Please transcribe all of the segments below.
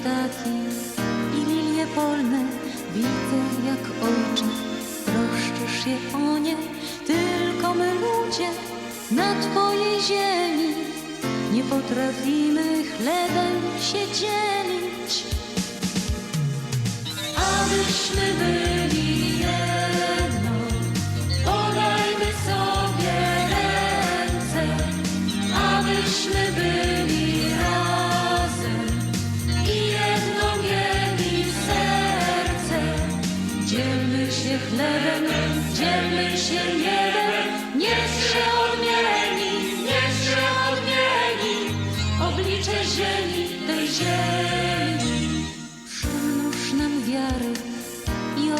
ptaki i lilie polne widzę jak ojcze. Troszczysz się o nie, tylko my ludzie na twojej ziemi nie potrafimy chlebem się dzielić. Abyśmy byli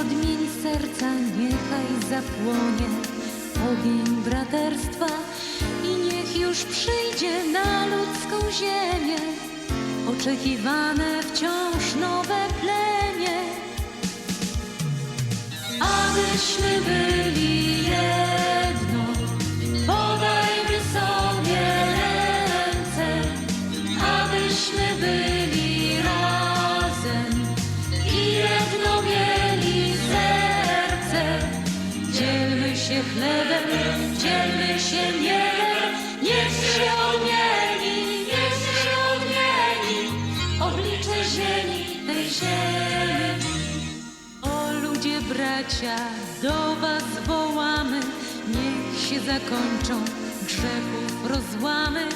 odmień serca, niechaj zapłonie ogień braterstwa i niech już przyjdzie na ludzką ziemię oczekiwane wciąż nowe plemię. Abyśmy byli jedno, do was wołamy, niech się zakończą grzechów rozłamy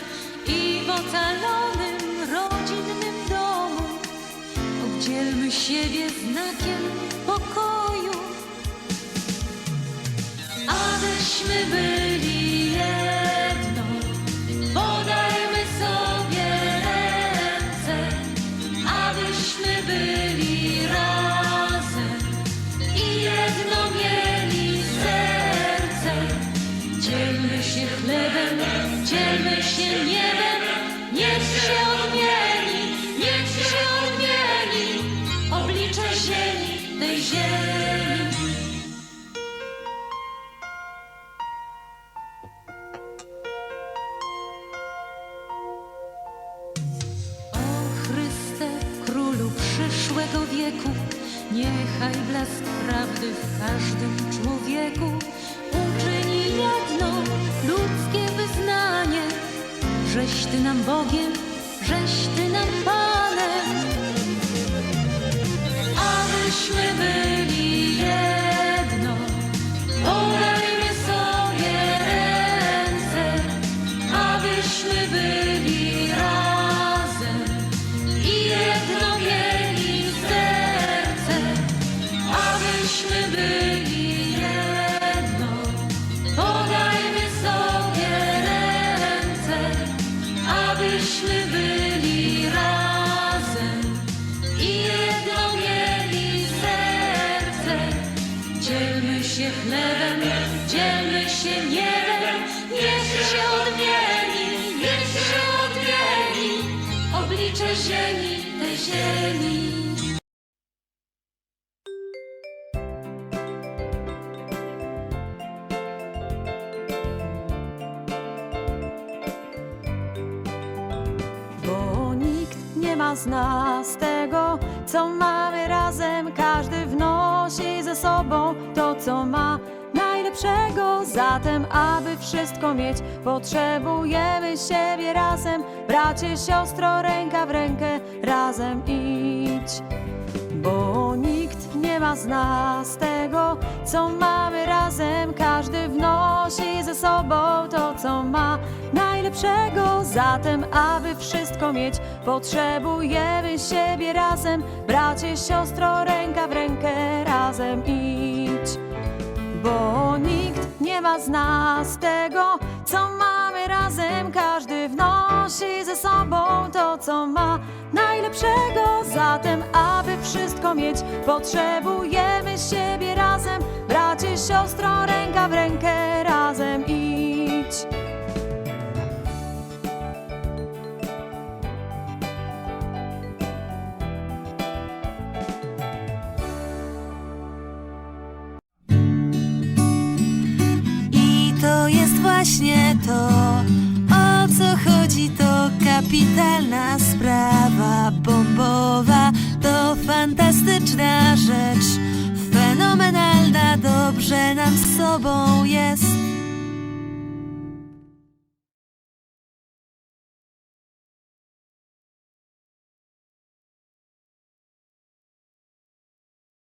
i w ocalonym rodzinnym domu. Oddzielmy siebie znakiem Dzielmy się chlebem, dzielmy się niebem, niech się odmieni, niech się odmieni oblicze ziemi, tej ziemi. O Chryste, królu przyszłego wieku, niechaj blask prawdy w każdym człowieku Ty nam Bogiem, się chlebem, dzielmy się niebem, niech się odmieni, niech się odmieni oblicze ziemi, tej ziemi. Bo nikt nie ma z nas tego, co mamy razem. Każdy wnosi ze sobą co ma najlepszego. Zatem, aby wszystko mieć, potrzebujemy siebie razem. Bracie, siostro, ręka w rękę, razem idź. Bo nikt nie ma z nas tego, co mamy razem. Każdy wnosi ze sobą to, co ma najlepszego. Zatem, aby wszystko mieć, potrzebujemy siebie razem. Bracie, siostro, ręka w rękę, razem idź. Bo nikt nie ma z nas tego, co mamy razem. Każdy wnosi ze sobą to, co ma najlepszego. Zatem, aby wszystko mieć, potrzebujemy siebie razem. Bracie, siostro, ręka w rękę, razem idź. Właśnie to, o co chodzi, to kapitalna sprawa bombowa. fantastyczna rzecz. Fenomenalna, dobrze nam z sobą jest.